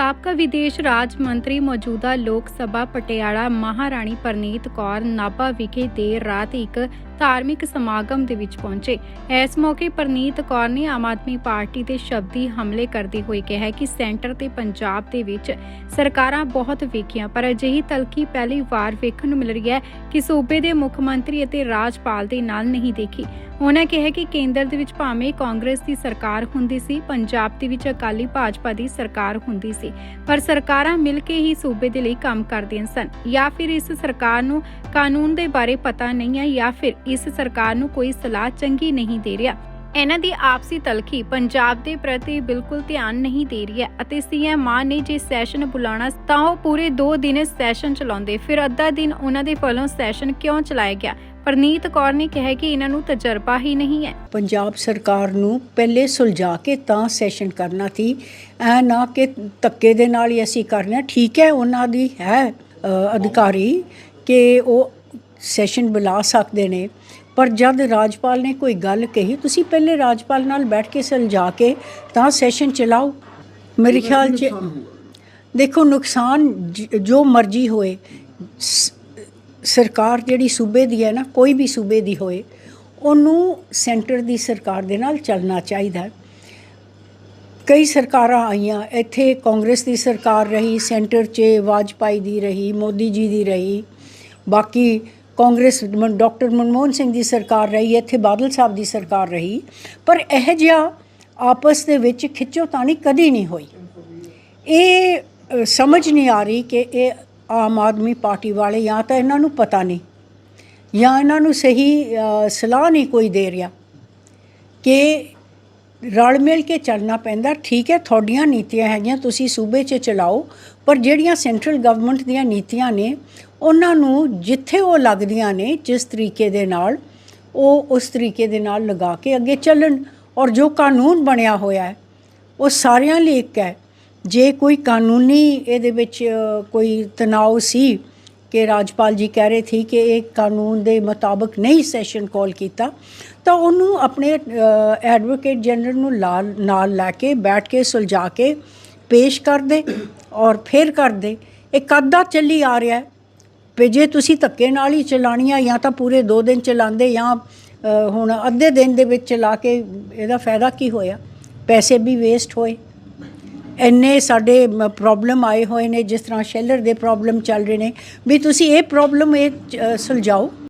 ਸਾਬਕਾ ਵਿਦੇਸ਼ ਰਾਜ ਮੰਤਰੀ ਮੌਜੂਦਾ ਲੋਕ ਸਭਾ ਪਟਿਆਲਾ ਮਹਾਰਾਣੀ ਪਰਨੀਤ ਕੌਰ ਨਾਭਾ ਵਿਖੇ ਦੇਰ ਰਾਤ ਇੱਕ ਧਾਰਮਿਕ ਸਮਾਗਮ ਦੇ ਵਿੱਚ ਪਹੁੰਚੇ। ਇਸ ਮੌਕੇ ਪਰਨੀਤ ਕੌਰ ਨੇ ਆਮ ਆਦਮੀ ਪਾਰਟੀ ਤੇ ਸ਼ਬਦੀ ਹਮਲੇ ਕਰਦੇ ਹੋਏ ਕਿਹਾ ਕਿ ਸੈਂਟਰ ਤੇ ਪੰਜਾਬ ਦੇ ਵਿੱਚ ਸਰਕਾਰਾਂ ਬਹੁਤ ਵੇਖੀਆਂ, ਪਰ ਅਜਿਹੀ ਤਲਖੀ ਪਹਿਲੀ ਵਾਰ ਵੇਖਣ ਨੂੰ ਮਿਲ ਰਹੀ ਹੈ ਕਿ ਸੂਬੇ ਦੇ ਮੁੱਖ ਮੰਤਰੀ ਅਤੇ ਰਾਜਪਾਲ ਦੇ ਨਾਲ ਨਹੀਂ ਦੇਖੀ। ਉਹਨਾਂ ਕਿਹਾ ਕਿ ਕੇਂਦਰ ਦੇ ਵਿੱਚ ਭਾਵੇਂ ਕਾਂਗਰਸ ਦੀ ਸਰਕਾਰ ਹੁੰਦੀ ਸੀ, ਪੰਜਾਬ ਦੇ ਵਿੱਚ ਅਕਾਲੀ ਭਾਜਪਾ ਦੀ ਸਰਕਾਰ ਹੁੰਦੀ ਸੀ, ਪਰ ਸਰਕਾਰਾਂ ਮਿਲ ਕੇ ਹੀ ਸੂਬੇ ਦੇ ਲਈ ਕੰਮ ਕਰਦੀਆਂ ਸਨ, ਜਾਂ ਫਿਰ ਇਸ ਸਰਕਾਰ ਨੂੰ ਕਾਨੂੰਨ ਦੇ ਬਾਰੇ ਪਤਾ ਨਹੀਂ ਹੈ, ਜਾਂ ਫਿਰ ਇਸ ਸਰਕਾਰ ਨੂੰ ਕੋਈ ਸਲਾਹ ਚੰਗੀ ਨਹੀਂ ਦੇ ਰਿਹਾ। ਇਹਨਾਂ ਦੀ ਆਪਸੀ ਤਲਖੀ ਪੰਜਾਬ ਦੇ ਪ੍ਰਤੀ ਬਿਲਕੁਲ ਧਿਆਨ ਨਹੀਂ ਦੇ ਰਹੀ ਹੈ ਅਤੇ ਸੀਐਮ ਮਾਨ ਨੇ ਜੇ ਸੈਸ਼ਨ ਬੁਲਾਉਣਾ ਤਾਂ ਉਹ ਪੂਰੇ 2 ਦਿਨ ਸੈਸ਼ਨ ਚਲਾਉਂਦੇ, ਫਿਰ ਅੱਧਾ ਦਿਨ ਉਹਨਾਂ ਦੇ ਵੱਲੋਂ ਸੈਸ਼ਨ ਕਿਉਂ ਚਲਾਇਆ ਗਿਆ? ਪਰਨੀਤ ਕੌਰ ਨੇ ਕਿਹਾ ਕਿ ਇਹਨਾਂ ਨੂੰ ਤਜਰਬਾ ਹੀ ਨਹੀਂ ਹੈ। ਪੰਜਾਬ ਸਰਕਾਰ ਨੂੰ ਪਹਿਲੇ ਸੁਲਝਾ ਕੇ ਤਾਂ ਸੈਸ਼ਨ ਕਰਨਾ ਸੀ ਐ ਨਾ ਕਿ ਧੱਕੇ ਦੇ ਨਾਲ ਹੀ ਅਸੀਂ ਕਰਨਾ ਠੀਕ ਹੈ ਉਹਨਾਂ ਦੀ ਹੈ ਅਧਿਕਾਰੀ ਕਿ ਉਹ ਸੈਸ਼ਨ ਬੁਲਾ ਸਕਦੇ ਨੇ ਪਰ ਜਦ ਰਾਜਪਾਲ ਨੇ ਕੋਈ ਗੱਲ ਕਹੀ ਤੁਸੀਂ ਪਹਿਲੇ ਰਾਜਪਾਲ ਨਾਲ ਬੈਠ ਕੇ ਸੁਲਝਾ ਕੇ ਤਾਂ ਸੈਸ਼ਨ ਚਲਾਓ। ਮੇਰੇ ਖਿਆਲ 'ਚ ਦੇਖੋ ਨੁਕਸਾਨ ਜ- ਮਰਜ਼ੀ ਹੋਏ ਸਰਕਾਰ ਜਿਹੜੀ ਸੂਬੇ ਦੀ ਹੈ ਨਾ, ਕੋਈ ਵੀ ਸੂਬੇ ਦੀ ਹੋਏ, ਉਹਨੂੰ ਸੈਂਟਰ ਦੀ ਸਰਕਾਰ ਦੇ ਨਾਲ ਚੱਲਣਾ ਚਾਹੀਦਾ ਕਈ ਸਰਕਾਰਾਂ ਆਈਆਂ, ਇੱਥੇ ਕਾਂਗਰਸ ਦੀ ਸਰਕਾਰ ਰਹੀ, ਸੈਂਟਰ 'ਚ ਵਾਜਪਾਈ ਦੀ ਰਹੀ, ਮੋਦੀ ਜੀ ਦੀ ਰਹੀ, ਬਾਕੀ ਕਾਂਗਰਸ ਮ- ਡਾਕਟਰ ਮਨਮੋਹਨ ਸਿੰਘ ਦੀ ਸਰਕਾਰ ਰਹੀ, ਇੱਥੇ ਬਾਦਲ ਸਾਹਿਬ ਦੀ ਸਰਕਾਰ ਰਹੀ, ਪਰ ਇਹ ਜਿਹਾ ਆਪਸ ਦੇ ਵਿੱਚ ਖਿੱਚੋਤਾਣੀ ਕਦੀ ਨਹੀਂ ਹੋਈ। ਇਹ ਸਮਝ ਨਹੀਂ ਆ ਰਹੀ ਕਿ ਇਹ ਆਮ ਆਦਮੀ ਪਾਰਟੀ ਵਾਲੇ ਜਾਂ ਤਾਂ ਇਹਨਾਂ ਨੂੰ ਪਤਾ ਨਹੀਂ, ਜਾਂ ਇਹਨਾਂ ਨੂੰ ਸਹੀ ਸਲਾਹ ਨਹੀਂ ਕੋਈ ਦੇ ਰਿਹਾ ਕਿ ਰਲ ਮਿਲ ਕੇ ਚੱਲਣਾ ਪੈਂਦਾ। ਠੀਕ ਹੈ, ਤੁਹਾਡੀਆਂ ਨੀਤੀਆਂ ਹੈਗੀਆਂ, ਤੁਸੀਂ ਸੂਬੇ 'ਚ ਚਲਾਓ, ਪਰ ਜਿਹੜੀਆਂ ਸੈਂਟਰਲ ਗਵਰਨਮੈਂਟ ਦੀਆਂ ਨੀਤੀਆਂ ਨੇ, ਉਹਨਾਂ ਨੂੰ ਜਿੱਥੇ ਉਹ ਲੱਗਦੀਆਂ ਨੇ, ਜਿਸ ਤਰੀਕੇ ਦੇ ਨਾਲ, ਉਹ ਉਸ ਤਰੀਕੇ ਦੇ ਨਾਲ ਲਗਾ ਕੇ ਅੱਗੇ ਚੱਲਣ। ਔਰ ਜੋ ਕਾਨੂੰਨ ਬਣਿਆ ਹੋਇਆ ਹੈ, ਉਹ ਸਾਰਿਆਂ ਲਈ ਇੱਕ ਹੈ। ਜੇ ਕੋਈ ਕਾਨੂੰਨੀ ਇਹਦੇ ਵਿੱਚ ਕੋਈ ਤਣਾਅ ਸੀ ਕਿ ਰਾਜਪਾਲ ਜੀ ਕਹਿ ਰਹੇ ਸੀ ਕਿ ਇਹ ਕਾਨੂੰਨ ਦੇ ਮੁਤਾਬਕ ਨਹੀਂ ਸੈਸ਼ਨ ਕਾਲ ਕੀਤਾ, ਤਾਂ ਉਹਨੂੰ ਆਪਣੇ ਐਡਵੋਕੇਟ ਜਨਰਲ ਨੂੰ ਲਾਲ- ਨਾਲ ਲੈ ਕੇ ਬੈਠ ਕੇ ਸੁਲਝਾ ਕੇ ਪੇਸ਼ ਕਰ ਦੇ ਔਰ ਫਿਰ ਕਰ ਦੇ। ਇਹ ਕਦਾਂ ਚੱਲੀ ਆ ਰਿਹਾ ਵੀ ਜੇ ਤੁਸੀਂ ਧੱਕੇ ਨਾਲ ਹੀ ਚਲਾਣੀ ਆ ਜਾਂ ਤਾਂ ਪੂਰੇ 2 ਦਿਨ ਚਲਾਉਂਦੇ ਜਾਂ ਹੁਣ ਅੱਧੇ ਦਿਨ ਦੇ ਵਿੱਚ ਚਲਾ ਕੇ ਇਹਦਾ ਫਾਇਦਾ ਕੀ ਹੋਇਆ? ਪੈਸੇ ਵੀ ਵੇਸਟ ਹੋਏ। ਇੰਨੇ ਸਾਡੇ ਪ੍ਰੋਬਲਮ ਆਏ ਹੋਏ ਨੇ, ਜਿਸ ਤਰ੍ਹਾਂ ਸ਼ੈਲਰ ਦੇ ਪ੍ਰੋਬਲਮ ਚੱਲ ਰਹੇ ਨੇ। ਵੀ ਤੁਸੀਂ ਇਹ ਪ੍ਰੋਬਲਮ ਇਹ ਸੁਲਝਾਓ।